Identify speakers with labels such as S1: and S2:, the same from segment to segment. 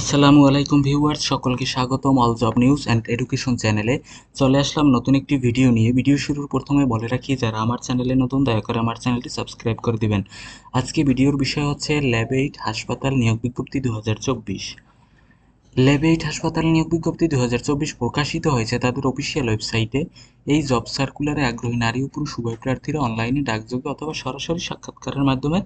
S1: আসসালামু আলাইকুম ভিউয়ার্স, সকলকে স্বাগতম All Job News and Education চ্যানেলে চলে আসলাম নতুন একটি ভিডিও নিয়ে। ভিডিও শুরুর প্রথমে বলে রাখি, যারা আমার চ্যানেলে নতুন, দয়া করে আমার চ্যানেলটি সাবস্ক্রাইব করে দিবেন। আজকে ভিডিওর বিষয় হচ্ছে ল্যাবেইট হাসপাতাল নিয়োগ বিজ্ঞপ্তি দু হাজার চব্বিশ ল্যাবেইট হাসপাতাল নিয়োগ বিজ্ঞপ্তি দু হাজার চব্বিশ প্রকাশিত হয়েছে তাদের অফিসিয়াল ওয়েবসাইটে এই জব সার্কুলারে আগ্রহী নারী ও পুরুষ উভয় প্রার্থীরা অনলাইনে ডাকযোগে অথবা সরাসরি সাক্ষাৎকারের মাধ্যমে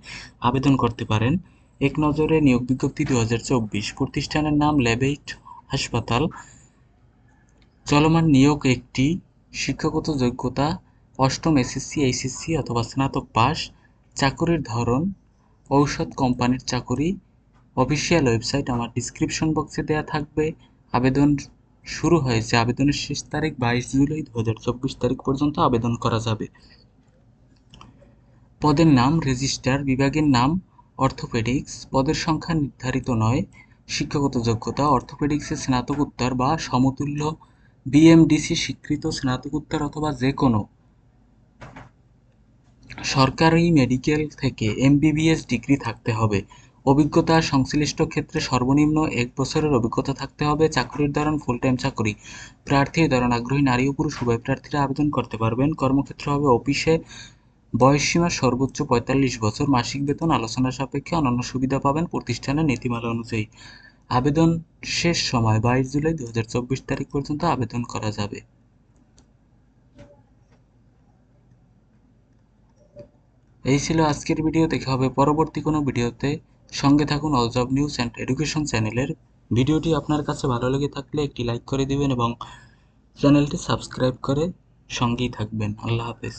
S1: আবেদন করতে পারেন। এক নজরে নিয়োগ বিজ্ঞপ্তি দু হাজার চব্বিশ। প্রতিষ্ঠানের নাম ল্যাবেইট হাসপাতাল। চলমান নিয়োগ একটি শিক্ষাগত যোগ্যতা, অষ্টম এসএসসি, এইচএসসি অথবা স্নাতক পাস চাকরির ধরন, ঔষধ কোম্পানির চাকরি, অফিসিয়াল ওয়েবসাইট আমার ডিসক্রিপশন বক্সে দেওয়া থাকবে। আবেদন শুরু হয়েছে, আবেদনের শেষ তারিখ বাইশ জুলাই দু হাজার চব্বিশ তারিখ পর্যন্ত আবেদন করা যাবে। পদের নাম রেজিস্ট্রার বিভাগের নাম অর্থোপেডিক্স পদের সংখ্যা নির্ধারিত নয়। শিক্ষাগত যোগ্যতা অর্থোপেডিক্সে স্নাতকোত্তর বা সমতুল্য বিএমডিসি স্বীকৃত স্নাতকোত্তর অথবা যে কোনো। সরকারি মেডিকেল থেকে এমবিবিএস ডিগ্রি থাকতে হবে। অভিজ্ঞতা সংশ্লিষ্ট ক্ষেত্রে সর্বনিম্ন এক বছরের অভিজ্ঞতা থাকতে হবে। চাকরির ধরন ফুল টাইম চাকরি। প্রার্থীর ধরন আগ্রহী নারী ও পুরুষ। উভয় প্রার্থীরা আবেদন করতে পারবেন। কর্মক্ষেত্র হবে অফিসে। বয়সসীমা সর্বোচ্চ পঁয়তাল্লিশ বছর মাসিক বেতন আলোচনা সাপেক্ষে অন্যান্য সুবিধা পাবেন প্রতিষ্ঠানের নীতিমালা অনুযায়ী। আবেদন শেষ সময় বাইশ জুলাই দু হাজার চব্বিশ তারিখ পর্যন্ত আবেদন করা যাবে। এই ছিল আজকের ভিডিও। দেখা হবে পরবর্তী কোনো ভিডিওতে। সঙ্গে থাকুন All Job News and Education চ্যানেলের। ভিডিওটি আপনার কাছে ভালো লেগে থাকলে একটি লাইক করে দিবেন এবং চ্যানেলটি সাবস্ক্রাইব করে সঙ্গেই থাকবেন। আল্লাহ হাফেজ।